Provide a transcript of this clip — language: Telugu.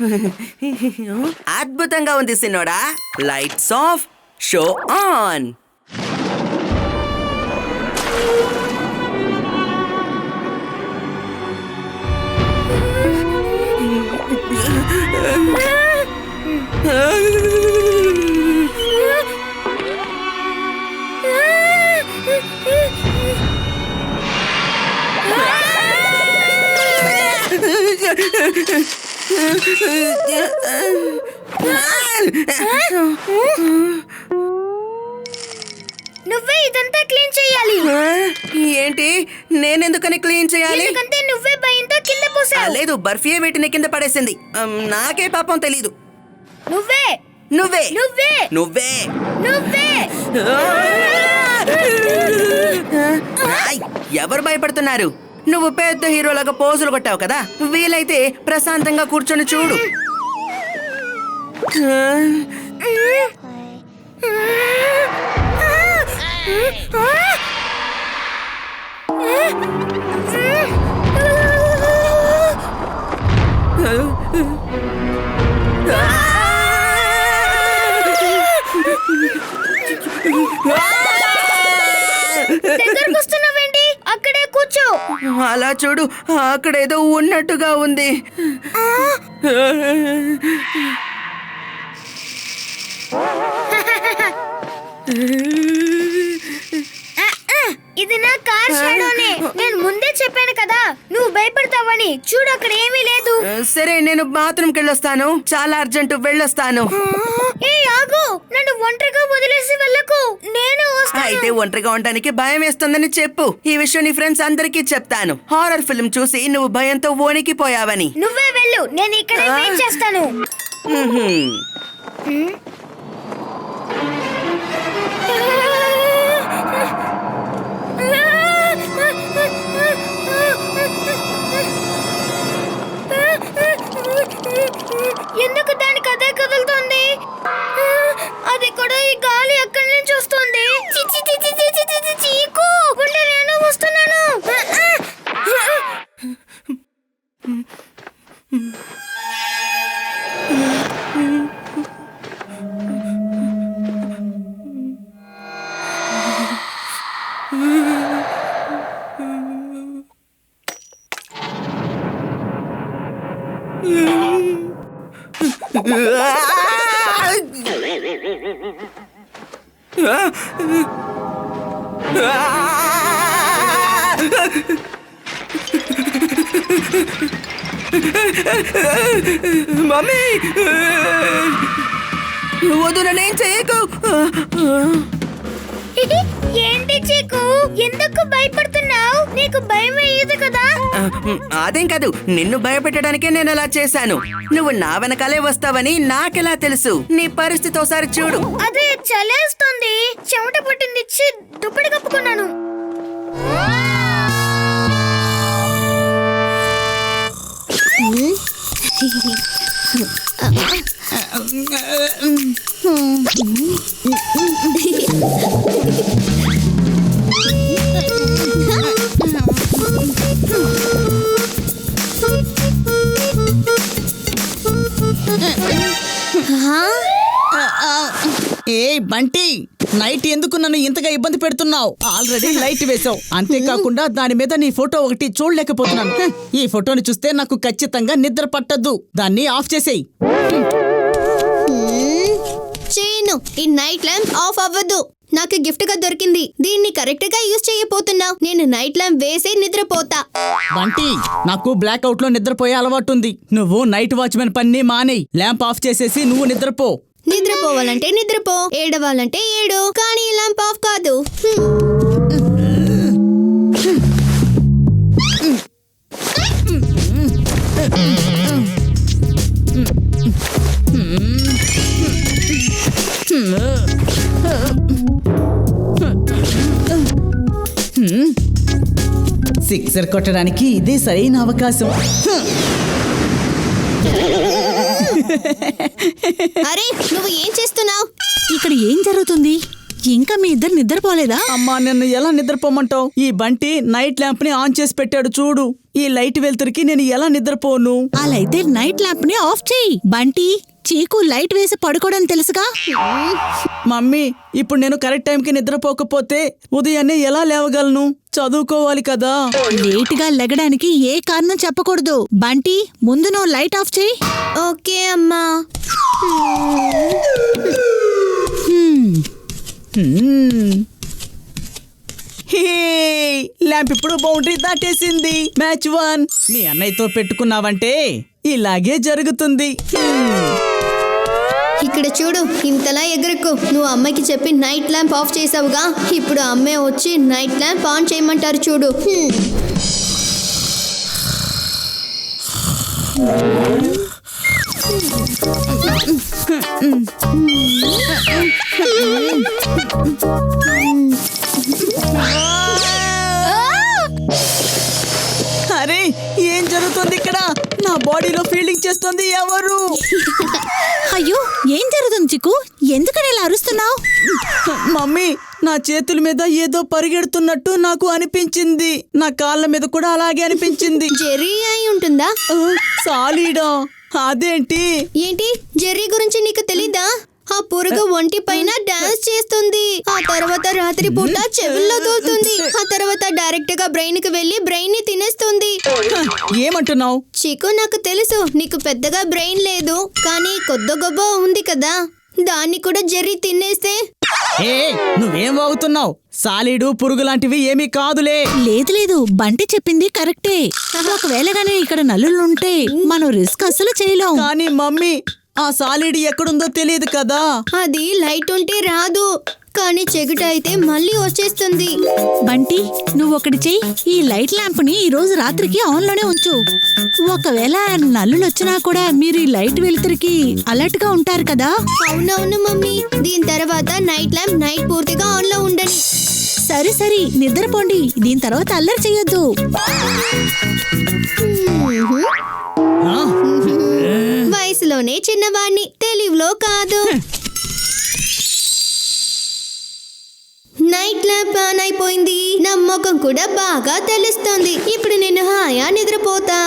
అద్భుతంగా ఉంది సిన్నోడా. లైట్స్ ఆఫ్ షో ఆన్ నువ్వే ఇదంతా క్లీన్ చేయాలి. ఏంటి? నేనెందుకని క్లీన్ చేయాలి? ఎందుకంటే నువ్వే భయంతో కింద ఆ, పోసావు లేదు బర్ఫీయే వీటిని కింద పడేసింది. నాకే పాపం తెలీదు. నువ్వే. నువ్వే. నువ్వే. నువ్వే. నువ్వే. ఎవరు భయపడుతున్నారు? నువ్వు పెద్ద హీరోలాగా పోజులు కొట్టావు కదా? వీలైతే ప్రశాంతంగా కూర్చొని చూడు. దగ్గరకు అలా చూడు అక్కడేదో ఉన్నట్టుగా ఉంది. ఇది నా కార్ షాడోనే. నేను ముందే చెప్పాను కదా నువ్వు భయపడతావని. చూడు అక్కడ ఏమీ లేదు. సరే నేను బాత్రూమ్కి వెళ్ళొస్తాను. చాలా అర్జెంటు వెళ్ళొస్తాను. ఏ ఆగు నన్ను ఒంటరిగా వదిలేసి వెళ్ళకు నేను అయితే వస్తాను ఒంటరిగా ఉండడానికి భయం వేస్తుందని చెప్పు. ఈ విషయం నీ ఫ్రెండ్స్ అందరికీ చెప్తాను. హారర్ ఫిల్మ్ చూసి నువ్వు భయంతో వణికిపోయావని. నువ్వే వెళ్ళు నేను ఇక్కడే చేస్తాను. మమ్మీ! వద్దు నన్నేం చేయకు. ఏంటి చీకు? ఎందుకు భయపడుతున్నావు? నీకు భయం వేయదు కదా? అదేం కాదు. నిన్ను భయపెట్టడానికే నేను అలా చేశాను. నువ్వు నా వెనకాలే వస్తావని నాకెలా తెలుసు? నీ పరిస్థితి ఒకసారి చూడు. అదే చలేస్తుంది. చెమట పుట్టింది. దుప్పటి కప్పుకున్నాను. ఏ బంటి నైట్ ఎందుకు నన్ను ఇంతగా ఇబ్బంది పెడుతున్నావు? ఆల్రెడీ లైట్ వేసావు అంతేకాకుండా దాని మీద నీ ఫోటో ఒకటి చూడలేకపోతున్నాను. ఈ ఫోటోని చూస్తే నాకు ఖచ్చితంగా నిద్ర పట్టద్దు. దాన్ని ఆఫ్ చేసేయి. చేయను ఈ నైట్ ల్యాంప్ ఆఫ్ అవ్వదు నాకు గిఫ్ట్గా దొరికింది. దీన్ని కరెక్ట్గా యూజ్ చేయబోతున్నావు నేను నైట్ ల్యాంప్ వేసి నిద్రపోతా. బంటి నాకు బ్లాక్ అవుట్లో నిద్రపోయే అలవాటు ఉంది నువ్వు నైట్ వాచ్మెన్ పని మానేయ్. ల్యాంప్ ఆఫ్ చేసేసి నువ్వు నిద్రపో. నిద్రపోవాలంటే నిద్రపో. ఏడవాలంటే ఏడు. కానీ ల్యాంప్ ఆఫ్ కాదు. హ్మ్. సిక్సర్ కొట్టడానికి ఇదే సరైన అవకాశం. అరే నువ్వు ఏం చేస్తున్నావు? ఇక్కడ ఏం జరుగుతుంది? ఇంకా మీ ఇద్దరు నిద్రపోలేదా? అమ్మా నిన్ను ఎలా నిద్రపోమంటావు? ఈ బంటి నైట్ ల్యాంప్ని ఆన్ చేసి పెట్టాడు చూడు. ఈ లైట్ వెలుతురికి నేను ఎలా నిద్రపోను? అలా అయితే నైట్ ల్యాంప్ని ఆఫ్ చేయి. బంటి చీకు లైట్ వేసి పడుకోవడం తెలుసుగా? మమ్మీ ఇప్పుడు నేను కరెక్ట్ టైంకి నిద్రపోకపోతే ఉదయాన్నే ఎలా లేవగలను? చదువుకోవాలి కదా. లేట్గా లెగడానికి ఏ కారణం చెప్పకూడదు. బంటి ముందు నువ్వు లైట్ ఆఫ్ చేయి. ఓకే అమ్మా. ల్యాంప్ ఇప్పుడు బౌండరీ దాటేసింది. Match one. మీ అన్నయ్యతో పెట్టుకున్నావంటే ఇలాగే జరుగుతుంది. ఇక్కడ చూడు ఇంతలా ఎగరకు. నువ్వు అమ్మకి చెప్పి నైట్ ల్యాంప్ ఆఫ్ చేసావుగా. ఇప్పుడు అమ్మే వచ్చి నైట్ ల్యాంప్ ఆన్ చేయమంటారు చూడు. అరే ఏం జరుగుతుంది ఇక్కడ? నా బాడీలో ఫీలింగ్ చేస్తుంది ఎవరు? అయ్యో ఏం జరుగుతుంది చిక్కు? ఎందుకని ఇలా అరుస్తున్నావు? మమ్మీ నా చేతుల మీద ఏదో పరిగెడుతున్నట్టు నాకు అనిపించింది. నా కాళ్ళ మీద కూడా అలాగే అనిపించింది. జెర్రీ అయి ఉంటుందా? సాలీడా. అదేంటి? ఏంటి? జెర్రీ గురించి నీకు తెలీదా? ఆ పురుగు ఒంటి పైన డాన్స్ చేస్తుంది. ఆ తర్వాత రాత్రి పూట చెవుల్లో దూరుతుంది ఆ తర్వాత డైరెక్ట్గా బ్రెయిన్కి వెళ్ళి బ్రెయిన్ని తినేస్తుంది ఏమంటున్నావు? చికు నాకు తెలుసు. నీకు పెద్దగా బ్రెయిన్ లేదు. కానీ కొద్ద గొప్ప ఉంది కదా. దాన్ని కూడా జెర్రీ తినేస్తే. ఏ నువ్వేం వాగుతున్నావు? సాలీడు పురుగు లాంటివి ఏమీ కాదులే. లేదు లేదు. బంటి చెప్పింది కరెక్టే. ఒకవేళ గానీ ఇక్కడ నల్లులుంటే మనం రిస్క్ అస్సలు చేయలేం. కానీ మమ్మీ ఆ సాలీడు ఎక్కడుందో తెలియదు కదా. అది లైట్ ఉంటే రాదు. కానీ చెగుట అయితే మళ్ళీ వచ్చేస్తుంది. బంటి నువ్వు ఒకటి చెయ్యి. ఈ లైట్ ల్యాంప్ని ఈ రోజు రాత్రికి ఆన్లోనే ఉంచు. ఒకవేళ నల్లులు వచ్చినా కూడా మీరు ఈ లైట్ వెలుతురికి అలర్ట్గా ఉంటారు కదా. అవునవును మమ్మీ. దీని తర్వాత నైట్ ల్యాంప్ నైట్ పూర్తిగా ఆన్లో ఉండని. సరే సరే నిద్రపోండి. దీని తర్వాత అల్లరి చెయ్యొద్దు. ఆ, వయసులోనే చిన్నవాణ్ణి తెలివిలో కాదు. నైట్ ల్యాంప్ ఆన్ అయిపోయింది. నా ముఖం కూడా బాగా తెలుస్తుంది. ఇప్పుడు నేను హాయా నిద్రపోతా.